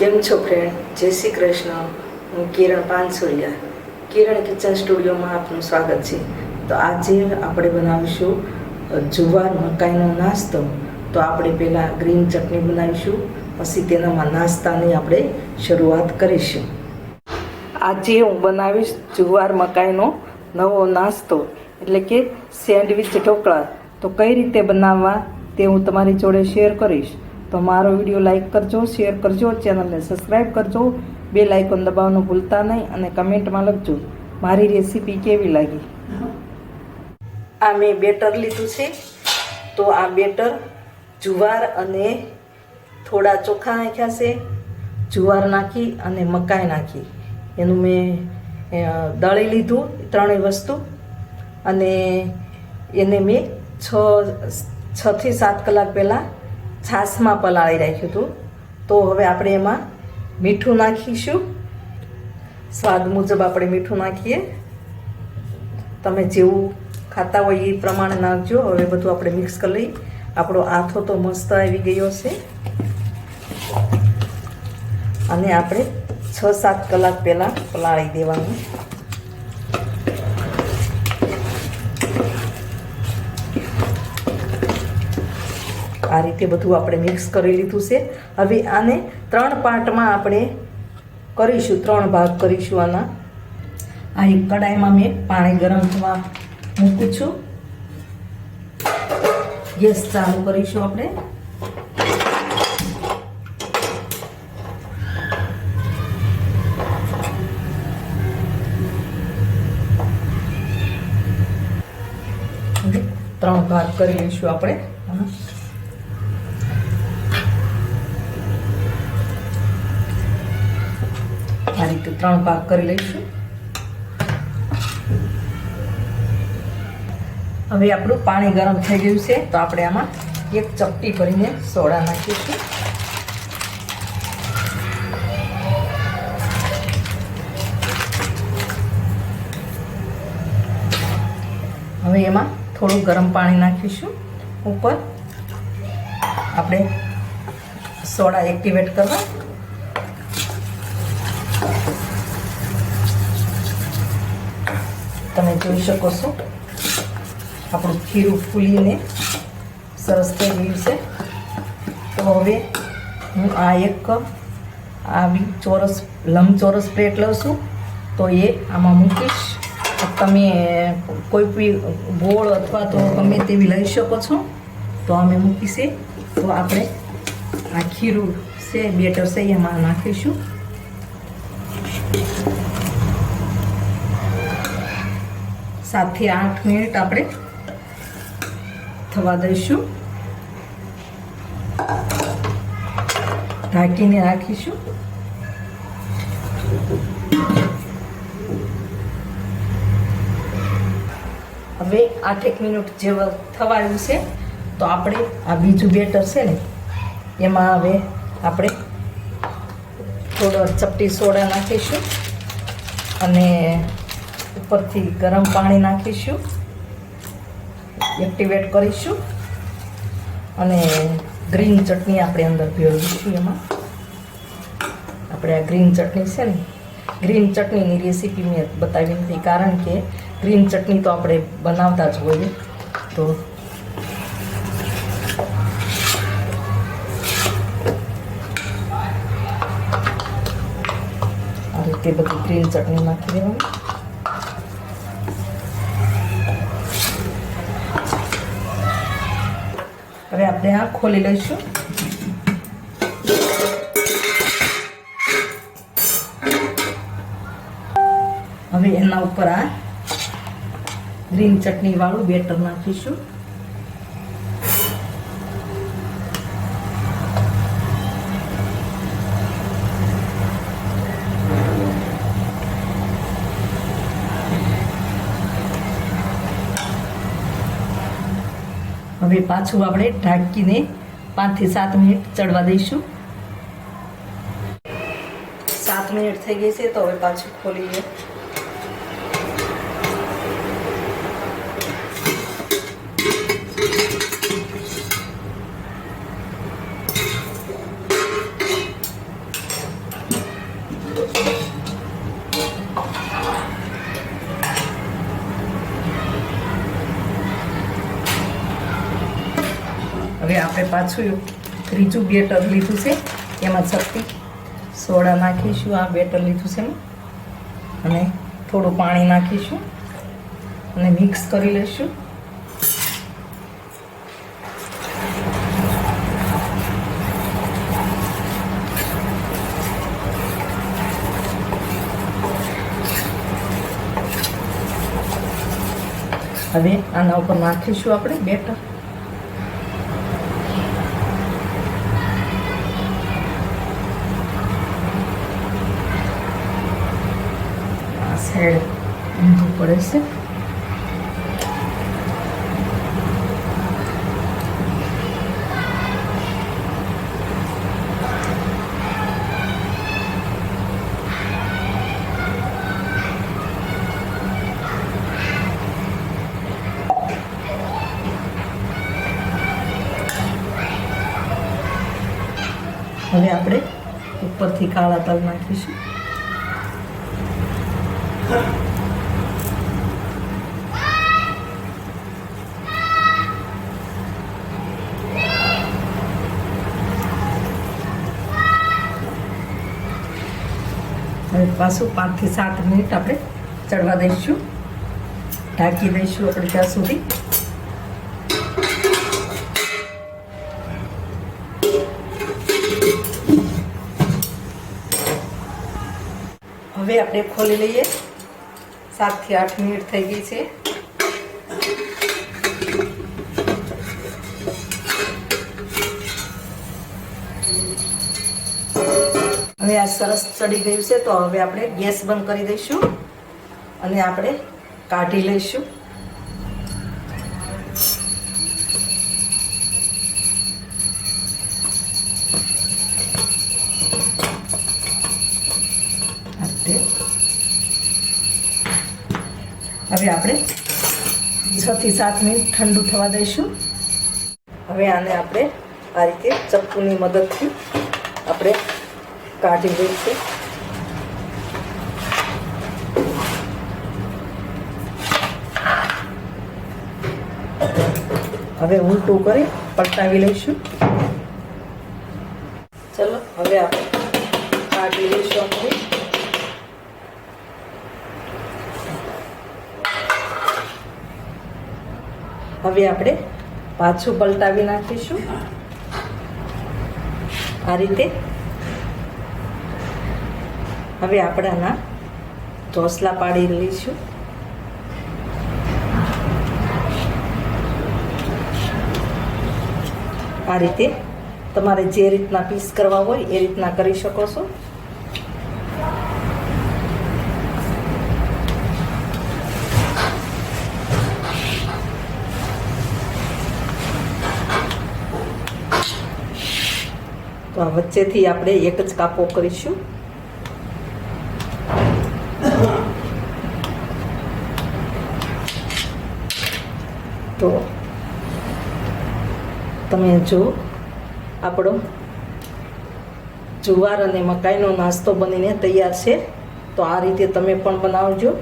કેમ છો ફ્રેન્ડ જય શ્રી કૃષ્ણ. હું કિરણ પાનસુરિયા. કિરણ કિચન સ્ટુડિયોમાં આપનું સ્વાગત છે. તો આજે આપણે બનાવીશું જુવાર મકાઈનો નાસ્તો. તો આપણે પહેલાં ગ્રીન ચટણી બનાવીશું, પછી તેનામાં નાસ્તાની આપણે શરૂઆત કરીશું. આજે હું બનાવીશ જુવાર મકાઈનો નવો નાસ્તો. એટલે કે સેન્ડવિચ ઢોકળા. તો કઈ રીતે બનાવવા તે હું તમારી જોડે શેર કરીશ. તો મારો વીડિયો લાઇક કરજો, શેર કરજો, ચેનલને સબસ્ક્રાઈબ કરજો. બે લાઇકોન દબાવવાનું ભૂલતા નહીં અને કમેન્ટમાં લખજો, મારી રેસીપી કેવી લાગી? આ મેં બેટર લીધું છે. તો આ બેટર જુવાર અને થોડા ચોખા નાખ્યા છે. જુવાર નાખી અને મકાઈ નાખી. એનું મેં દળી લીધું, ત્રણેય વસ્તુ. અને એને મેં છ છથી સાત કલાક પહેલાં છાશમાં પલાળી રાખ્યું હતું. તો હવે આપણે એમાં મીઠું નાખીશું. સ્વાદ મુજબ આપણે મીઠું નાખીએ. તમે જેવું ખાતા હોય એ પ્રમાણે નાખજો. હવે બધું આપણે મિક્સ કરી લઈ. આપણો આથો તો મસ્ત આવી ગયો છે. અને આપણે છ સાત કલાક પહેલાં પલાળી દેવાનું. આ રીતે બધું આપણે મિક્સ કરી લીધું છે. હવે આને ત્રણ પાર્ટમાં આપણે કરીશું, ત્રણ ભાગ કરીશું આના. આ એક કડાઈમાં મેં પાણી ગરમ થવા મૂકું છું. ગેસ ચાલુ કરીશું આપણે. ત્રણ ભાગ કરી લઈશું આપણે. આ રીતે ત્રણ ભાગ કરી લઈશું. હવે આપણું પાણી ગરમ થઈ ગયું છે, તો આપણે આમાં એક ચપટી ભરીને સોડા નાખીશું. હવે એમાં થોડું ગરમ પાણી નાખીશું. ઉપર આપણે સોડા એક્ટિવેટ કરવા. તમે જોઈ શકો છો. આપણું ખીરું ફૂલીને સરસ થઈ ગયું છે. તો હવે હું આ એક આવી ચોરસ, લંબચોરસ પ્લેટ લઉં છું. તો એ આમાં મૂકીશ. તમે કોઈ બી ગોળ અથવા તો ગમે તેવી લઈ શકો છો. તો અમે મૂકીશે તો આપણે આ ખીરું છે, બેટર છે, એમાં નાખીશું. સાતથી આઠ મિનિટ આપણે થવા દઈશું. ઢાંકીને રાખીશું. હવે આઠેક મિનિટ જેવા થવા આવ્યું છે, તો આપણે આ બીજું બેટર છે ને, એમાં હવે આપણે થોડો ચપટી સોડા નાખીશું અને ઉપરથી ગરમ પાણી નાખીશું એક્ટિવેટ કરીશું, અને ગ્રીન ચટણી આપણે અંદર ભેળવીશું એમાં. આપણે આ ગ્રીન ચટણી છે ને ગ્રીન ચટણીની રેસીપી મેં બતાવી નથી કારણ કે ગ્રીન ચટણી તો આપણે બનાવતા જ હોઈએ. તો આ રીતે બધી ગ્રીન ચટણી નાખી દેવાની. હવે આપણે આ ખોલી લઈશું. હવે એના ઉપર આ ગ્રીન ચટણી વાળું બેટર નાખીશું. હવે પાછું આપણે ઢાંકીને પાંચથી સાત મિનિટ ચડવા દઈશું. સાત મિનિટ થઈ ગઈ છે, તો હવે પાછું ખોલીએ. પાછું ત્રીજું બેટર લીધું છે, એમાં શક્તિ. સોડા નાખીશું, આ બેટર લીધું છે અને થોડું પાણી નાખીશું અને મિક્સ કરી લઈશું. હવે આના ઉપર નાખીશું આપણે બેટર. સાઈડ ઊંધું પડે છે હવે આપણે ઉપરથી કાળા તલ નાખીશું પાછું પાંચથી સાત મિનિટ આપણે ચડવા દઈશું. ઢાંકી દઈશું આપણે ત્યાં સુધી. હવે આપણે ખોલી લઈએ. સાતથી આઠ મિનિટ થઈ ગઈ છે. હવે આ સરસ ચડી ગયું છે, તો હવે આપણે ગેસ બંધ કરી દઈશું અને આપણે કાઢી લઈશું. હવે આપણે છ થી સાત મિનિટ ઠંડુ થવા દઈશું. હવે આને આપણે આ રીતે ચપ્પુની મદદથી આપણે કાઢી દઈશું હવે ઉલટું કરી પલટાવી લઈશું. ચલો, હવે આપણે કાઢી લઈશું આપણે હવે આપણે પાછું પલટાવી નાખીશું. આ રીતે. હવે આપણાના ઢોસલા પાડી લઈશું. આ રીતે તમારે જે રીતના પીસ કરવા હોય એ રીતના કરી શકો છો. તો આ વચ્ચેથી આપણે એક જ કાપો કરીશું. તો તમે જો, આપણો જુવાર અને મકાઈનો નાસ્તો બનીને તૈયાર છે. તો આ રીતે તમે પણ બનાવજો.